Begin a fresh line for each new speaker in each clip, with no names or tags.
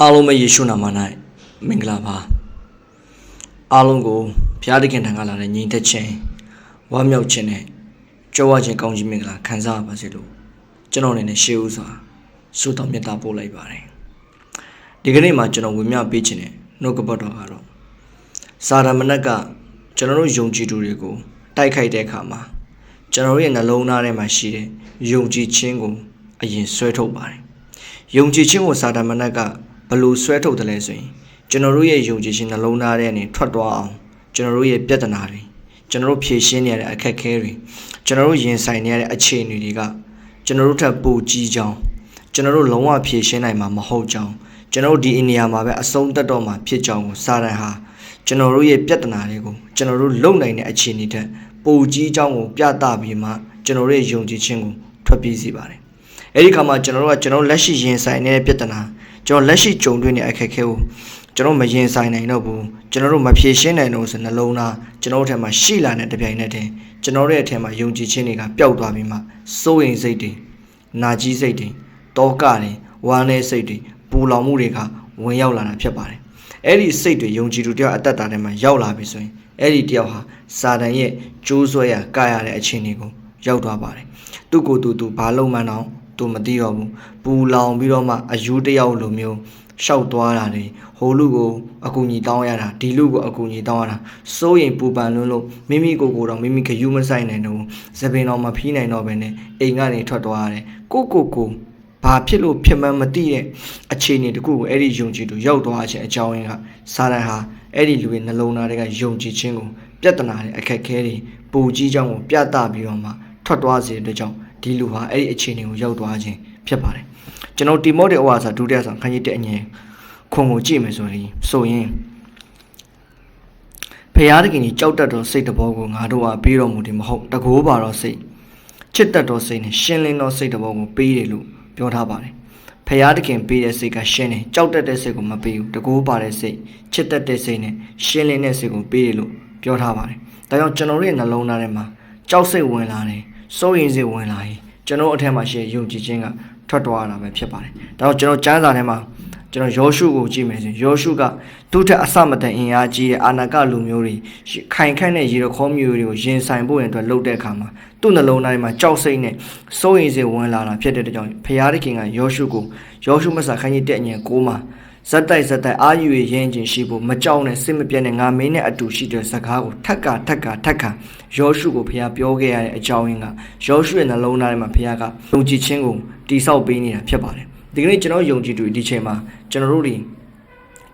အားလုံးပဲယေရှုနာမ၌မင်္ဂလာပါအားလုံးကိုဘုရားသခင်ထံကလာတဲ့ညီသက်ခြင်းဝမ်းမြောက်ခြင်းနဲ့ကြွားခြင်းကောင်းကြီးမင်္ဂလာခံစားရပါစေလို့ကျွန်တော်အနေနဲ့ရှေးဥစွာဆုတောင်းမေတ္တာပို့လိုက်ပါတယ်ဒီကနေ့မှာကျွန်တော်ဝင်မြပေးခြင်းနဲ့နှုတ်ကပတ်တော်ကတော့စာရမဏတ်ကကျွန်တော်တို့ယုံကြည်သူတွေကိုတိုက်ခိုက်တဲ့အခါမှာကျွန်တော်တို့ရဲ့နှလုံးသားထဲမှာရှိတဲ့ယုံကြည်ခြင်းကိုအရင်ဆွဲထုတ်ပါတယ်ယုံကြည်ခြင်းကိုစာတမဏတ်က ဘလို့ဆွဲထုတ်တယ်လဲဆိုရင်ကျွန်တော်တို့ရဲ့ယုံကြည်ခြင်းနှလုံးသားထဲကနေထွက်သွားအောင်ကျွန်တော်တို့ရဲ့ပြဿနာတွေကျွန်တော်တို့ဖြေရှင်းနေရတဲ့အခက်အခဲတွေကျွန်တော်တို့ရင်ဆိုင်နေရတဲ့အခြေအနေတွေကကျွန်တော်တို့ထပ်ပိုကြီးကြောင်းကျွန်တော်တို့လုံးဝဖြေရှင်းနိုင်မှာမဟုတ်ကြောင်းကျွန်တော်တို့ဒီနေရာမှာပဲအဆုံးသတ်တော့မှာဖြစ်ကြောင်းကိုစာရန်ဟာကျွန်တော်တို့ရဲ့ပြဿနာတွေကိုကျွန်တော်တို့လုံနိုင်တဲ့အခြေအနေထက်ပိုကြီးကြောင်းကိုပြသပြီးမှကျွန်တော်တို့ရဲ့ယုံကြည်ခြင်းကိုထွက်ပြေးစေပါတယ်အဲ့ဒီခါမှာကျွန်တော်တို့ကကျွန်တော်လက်ရှိရင်ဆိုင်နေတဲ့ပြဿနာ ကျွန်တော်လက်ရှိကြုံတွေ့နေတဲ့အခက်အခဲကိုကျွန်တော်မရင်ဆိုင်နိုင်တော့ဘူးကျွန်တော်တို့မဖြေရှင်းနိုင်တော့ဘူးဆိုနှလုံးသားကျွန်တော်တို့ထဲမှာရှိလာတဲ့တပြိုင်နက်တည်းကျွန်တော်တို့ရဲ့အထက်မှာယုံကြည်ခြင်းတွေကပျောက်သွားပြီးမှစိုးရိမ်စိတ်တွေနာကြီးစိတ်တွေတောကတွေဝမ်းနည်းစိတ်တွေပူလောင်မှုတွေကဝင်ရောက်လာတာဖြစ်ပါတယ်အဲ့ဒီစိတ်တွေယုံကြည်သူတယောက်အသက်တာထဲမှာရောက်လာပြီဆိုရင်အဲ့ဒီတယောက်ဟာစာတန်ရဲ့ကြိုးဆွဲရကာရတဲ့အခြေအနေကိုရောက်သွားပါတယ်သူ့ကိုယ်သူသူဘာလုံးမှန်းတော့ သူမသိတော့ဘူးပူလောင်ပြီးတော့မှအယူတယောက်လိုမျိုးရှောက်သွားတာတွေဟိုလူကိုအကူကြီးတောင်းရတာဒီလူကိုအကူကြီးတောင်းရတာစိုးရင်ပူပန်လွန်းလို့မိမိကိုယ်ကိုယ်တော့မိမိခယူးမဆိုင်နိုင်တော့ဘူးသပင်တော်မဖီးနိုင်တော့ဘဲနဲ့အိမ်ကနေထွက်သွားရတယ်ကိုကိုကိုဘာဖြစ်လို့ဖြစ်မှန်းမသိတဲ့အခြေအနေတခုကိုအဲ့ဒီယုံကြည်သူရောက်သွားခြင်းအကြောင်းရင်းကစာရန်ဟာအဲ့ဒီလူရဲ့နှလုံးသားတွေကယုံကြည်ခြင်းကိုပြဿနာတွေအခက်အခဲတွေပူကြီးကြောင်းကိုပြသပြီးတော့မှထွက်သွားစေတဲ့အတွက်ကြောင့် ဒီလူဟာအဲ့ဒီအခြေအနေကိုရောက်သွားခြင်းဖြစ်ပါတယ်ကျွန်တော်တိမောတဲ့ဩဝါစာဒုတိယဆောင်ခန်းကြီးတဲ့အငယ်ခွန်ကိုကြည့်မယ်ဆိုရင်ဆိုရင်ဖရာသခင်ကြီးကြောက်တတ်သောစိတ်တဘောကိုငါတို့အားပေးတော်မူတယ်မဟုတ်တကိုးပါတော့စိတ်ချစ်တတ်သောစိတ်နဲ့ရှင်းလင်းသောစိတ်တဘောကိုပေးတယ်လို့ပြောထားပါတယ်ဖရာသခင်ပေးတဲ့စိတ်ကရှင်းတယ်ကြောက်တတ်တဲ့စိတ်ကိုမပေးဘူးတကိုးပါတဲ့စိတ်ချစ်တတ်တဲ့စိတ်နဲ့ရှင်းလင်းတဲ့စိတ်ကိုပေးတယ်လို့ပြောထားပါတယ်ဒါကြောင့်ကျွန်တော်တို့ရဲ့နှလုံးသားထဲမှာကြောက်စိတ်ဝင်လာတယ် စိုးရိမ်စိတ်ဝင်လာရင်ကျွန်တော်အထက်မှာရှိတဲ့ယုံကြည်ခြင်းကထွက်သွားတာပဲဖြစ်ပါတယ်ဒါတော့ကျွန်တော်ကျမ်းစာထဲမှာကျွန်တော်ယောရှုကိုကြည့်မယ်ဆိုရင်ယောရှုကသူ့ထက်အစမတန်အင်အားကြီးတဲ့အာနာကလူမျိုးတွေခိုင်ခန့်တဲ့ရေရခေါမျိုးတွေကိုရင်ဆိုင်ဖို့ရင်အတွက်လှုပ်တဲ့အခါမှာသူ့နှလုံးသားထဲမှာကြောက်စိတ်နဲ့စိုးရိမ်စိတ်ဝင်လာတာဖြစ်တဲ့အတွက်ကြောင့်ဖျားသခင်ကယောရှုကိုယောရှုမဆာခိုင်းကြီးတဲ့အငယ်ကိုမှာ ဇက်တိုက်ဇက်တိုက်အာယူရရင်ချင်းရှိဖို့မကြောက်နဲ့စိတ်မပြတ်နဲ့ငါမင်းနဲ့အတူရှိတဲ့စကားကိုထက်ကထက်ကထက်ကယောရှုကိုဖျားပြောခဲ့ရတဲ့အကြောင်းရင်းကယောရှုရဲ့နှလုံးသားထဲမှာဖျားကယုံကြည်ခြင်းကိုတိဆောက်ပေးနေတာဖြစ်ပါတယ်ဒီကနေ့ကျွန်တော်ယုံကြည်သူဒီချိန်မှာကျွန်တော်တို့တွေ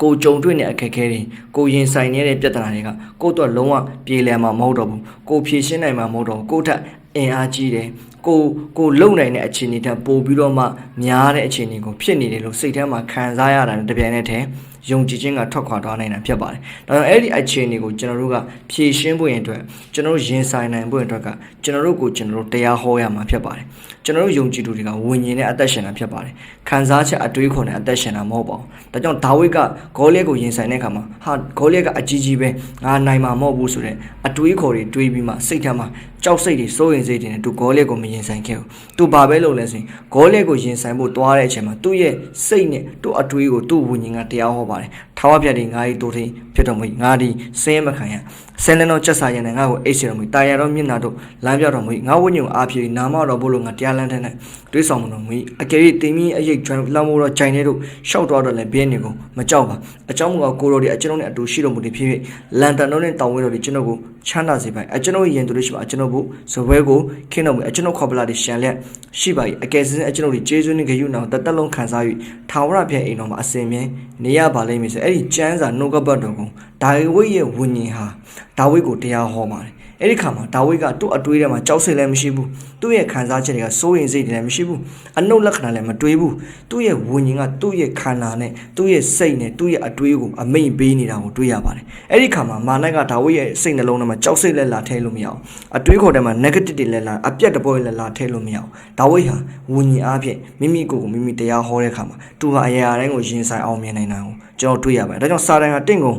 ကိုကြုံတွေ့တဲ့အခက်အခဲတွေကိုရင်ဆိုင်နေတဲ့ပြဿနာတွေကကိုယ့်အတွက်လုံးဝပြေလည်မှာမဟုတ်တော့ဘူးကိုဖြေရှင်းနိုင်မှာမဟုတ်တော့ဘူးကိုယ့်ထက်အင်အားကြီးတယ် ကိုကိုလုံနိုင်တဲ့အခြေအနေတက်ပို့ပြီးတော့မှများတဲ့အခြေအနေကိုဖြစ်နေတယ်လို့စိတ်ထဲမှာခံစားရတာနဲ့တပြိုင်နက်တည်း ယုံကြည်ခြင်းကထွက်ခွာသွားနိုင်တာဖြစ်ပါတယ်။ဒါကြောင့်အဲ့ဒီအခြေအနေကိုကျွန်တော်တို့ကဖြေရှင်းဖို့ရင်အတွက်ကျွန်တော်တို့ရင်ဆိုင်နိုင်ဖို့ရင်အတွက်ကကျွန်တော်တို့ကိုကျွန်တော်တို့တရားဟောရမှာဖြစ်ပါတယ်။ကျွန်တော်တို့ယုံကြည်သူတွေကဝิญဉ်နဲ့အသက်ရှင်တာဖြစ်ပါတယ်။ခံစားချက်အတွေးခေါ်နဲ့အသက်ရှင်တာမဟုတ်ပါဘူး။ဒါကြောင့်ဒါဝိဒ်ကဂေါလိယက်ကိုရင်ဆိုင်တဲ့အခါမှာဟာဂေါလိယက်ကအကြီးကြီးပဲငါနိုင်မှာမဟုတ်ဘူးဆိုတဲ့အတွေးခေါ်တွေတွေးပြီးမှစိတ်ထဲမှာကြောက်စိတ်တွေစိုးရင်စိတ်တွေနဲ့သူဂေါလိယက်ကိုမရင်ဆိုင်ခဲ့ဘူး။သူဘာပဲလုပ်လဲဆိုရင်ဂေါလိယက်ကိုရင်ဆိုင်ဖို့တွားတဲ့အချိန်မှာသူ့ရဲ့စိတ်နဲ့သူ့အတွေးကိုသူ့ဝิญဉ်ကတရားဟောပါတယ်။ထာဝရဘုရားဒီငါ့၏တိုးထင်းဖြစ်တော်မူ၏ငါဒီစင်းမခံရဆင်းလင်းသောချက်စာရည်နဲ့ငါ့ကိုအိတ်စေတော်မူ၏တာယာတော်မျက်နာတို့လမ်းပြတော်မူ၏ငါဝိညာဉ်အားဖြင့်နာမတော်ဘုလို့ငါတရားလမ်းထဲ၌တွေးဆောင်တော်မူ၏အကယ်၍တင်မီအရေးကျွမ်းလမ်းမိုးတော်ဂျိုင်တဲ့တို့ရှောက်တော်တော်လည်းဘင်းနေကိုမကြောက်ပါအကြောင်းမူကားကိုတော်ဒီအကျွန်ုပ်နဲ့အတူရှိတော်မူသည်ဖြစ်၍လန်တန်တော်နဲ့တောင်ဝဲတော်ဒီကျွန်ုပ်ကိုချမ်းသာစေပါ၏အကျွန်ုပ်ယင်သူတို့ရှိပါအကျွန်ုပ်ကိုဇပွဲကိုခင်းတော်မူအကျွန်ုပ်ခေါ်ပလာဒီရှန်လက်ရှိပါ၏အကယ်စင်းအကျွန်ုပ်ဒီကျေးဇူးနှင့်ဂရုဏာကိုတသက်လုံးခံစား၍ထာဝရဘုရားအိမ်တော်မှာအစဉ်မြဲနေရပါလိမ့်မည်ဆိုအဲ့ဒီကျမ်းစာနှုတ်ကပတ်တော်ကို ဒါဝိဒ်ရဲ့ဝိညာဉ်ဟာဒါဝိဒ်ကိုတရားဟောပါတယ်အဲ့ဒီခါမှာဒါဝိဒ်ကသူ့အတွေးထဲမှာကြောက်စိတ်လည်းမရှိဘူးသူ့ရဲ့ခံစားချက်တွေကစိုးရိမ်စိတ်တွေလည်းမရှိဘူးအနုလက္ခဏာလည်းမတွေးဘူးသူ့ရဲ့ဝိညာဉ်ကသူ့ရဲ့ခန္ဓာနဲ့သူ့ရဲ့စိတ်နဲ့သူ့ရဲ့အတွေးကိုအမိန်ပေးနေတာကိုတွေးရပါတယ်အဲ့ဒီခါမှာမာနကဒါဝိဒ်ရဲ့စိတ်နှလုံးထဲမှာကြောက်စိတ်လည်းလာထဲလို့မရအောင်အတွေးခေါ်ထဲမှာ negative တွေလည်းလာအပြတ်တပွဲလည်းလာထဲလို့မရအောင်ဒါဝိဒ်ဟာဝိညာဉ်အားဖြင့်မိမိကိုယ်ကိုမိမိတရားဟောတဲ့ခါမှာသူဟာအရာတိုင်းကိုရင်ဆိုင်အောင်မြင်နိုင်တာကိုကျွန်တော်တွေ့ရပါတယ်ဒါကြောင့်စာတန်ကတင့်ကုန်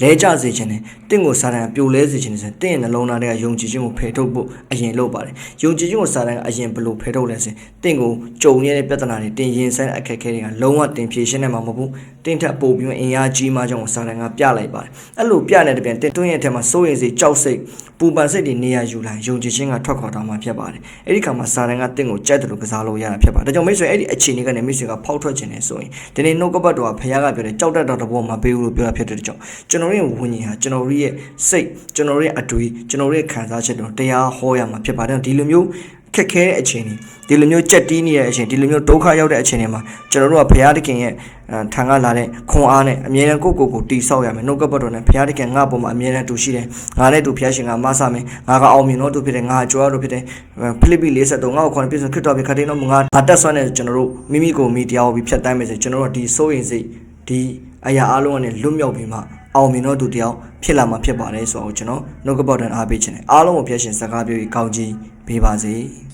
လဲကျစေခြင်းနဲ့တင့်ကိုစာတန်ကပြိုလဲစေခြင်းနဲ့ဆိုရင်တင့်ရဲ့နှလုံးသားထဲကယုံကြည်ခြင်းကိုဖယ်ထုတ်ဖို့အရင်လုပ်ပါတယ်ယုံကြည်ခြင်းကိုစာတန်ကအရင်ဘယ်လိုဖယ်ထုတ်လဲဆိုရင်တင့်ကိုကြုံရတဲ့ပြဿနာတွေတင်ရင်ဆိုင်တဲ့အခက်အခဲတွေကလုံးဝတင်ဖြေရှင်းနိုင်မှာမဟုတ်ဘူးတင့်ထက်ပိုပြီးအင်အားကြီးမှကြောင့်စာတန်ကပြလိုက်ပါတယ်အဲ့လိုပြနေတဲ့ပြန်တင့်တွင်းရဲ့အထက်မှာစိုးရိမ်စိတ်ကြောက်စိတ်ပူပန်စိတ်တွေနေရာယူလာယုံကြည်ခြင်းကထွက်ခွာသွားမှာဖြစ်ပါတယ်အဲ့ဒီခါမှာစာတန်ကတင့်ကိုကြိုက်တယ်လို့ကစားလို့ရတာဖြစ်ပါတယ်ဒါကြောင့်မိတ်ဆွေအဲ့ဒီအခြေအနေကနေမိတ်ဆွေကဖောက်ထွက်ခြင်းနဲ့ဆိုရင်ဒီနေ့နှုတ်ကပတ်တော်ကဖခင်ကပြောတယ်ကြောက်တတ်တော်တဘောမှာပေးဦးလို့ပြောတာဖြစ်တဲ့ကြောင့်ကျွန်တော်ရဲ့ဝိညာဉ်ဟာကျွန်တော်ရဲ့စိတ်ကျွန်တော်ရဲ့အတွေ့ကျွန်တော်ရဲ့ခံစားချက်တို့တရားဟောရမှာဖြစ်ပါတယ်ဒီလိုမျိုးခက်ခဲတဲ့အချိန်တွေဒီလိုမျိုးကြက်တီးနေတဲ့အချိန်ဒီလိုမျိုးဒုက္ခရောက်တဲ့အချိန်တွေမှာကျွန်တော်တို့ကဘုရားသခင်ရဲ့ထံကလာတဲ့ခွန်အားနဲ့အမြဲတမ်းကိုယ့်ကိုယ်ကိုတီဆောက်ရမယ်နှုတ်ကပတ်တော်နဲ့ဘုရားသခင်ငါ့ဘုံမှာအမြဲတမ်းတူရှိတယ်ငါနဲ့တူဘုရားရှင်ကမဆမယ်ငါကအောင်မြင်တော့တူဖြစ်တယ်ငါကြွားတော့ဖြစ်တယ်ဖိလိပ္ပိ53ငါ့ကိုခေါ်ပြည့်စုံခရစ်တော်ဘီခတိန်တော်ငါငါတက်ဆွမ်းတဲ့ကျွန်တော်တို့မိမိကိုမိတရားကိုပြီးဖြတ်တမ်းမယ်ဆိုကျွန်တော်တို့ဒီစိုးရင်စိတ်ဒီအရာအလုံးနဲ့လွတ်မြောက်ပြီးမှ အောင်မြင်တော့သူတယောက်ဖြစ်လာမှာဖြစ်ပါတယ်ဆိုတော့ကျွန်တော်နှုတ်ကပတ်တော်အားပေးခြင်းနဲ့အားလုံးကိုဖျက်ရှင်စကားပြောပြီးကောင်းကြီးပေးပါစေ။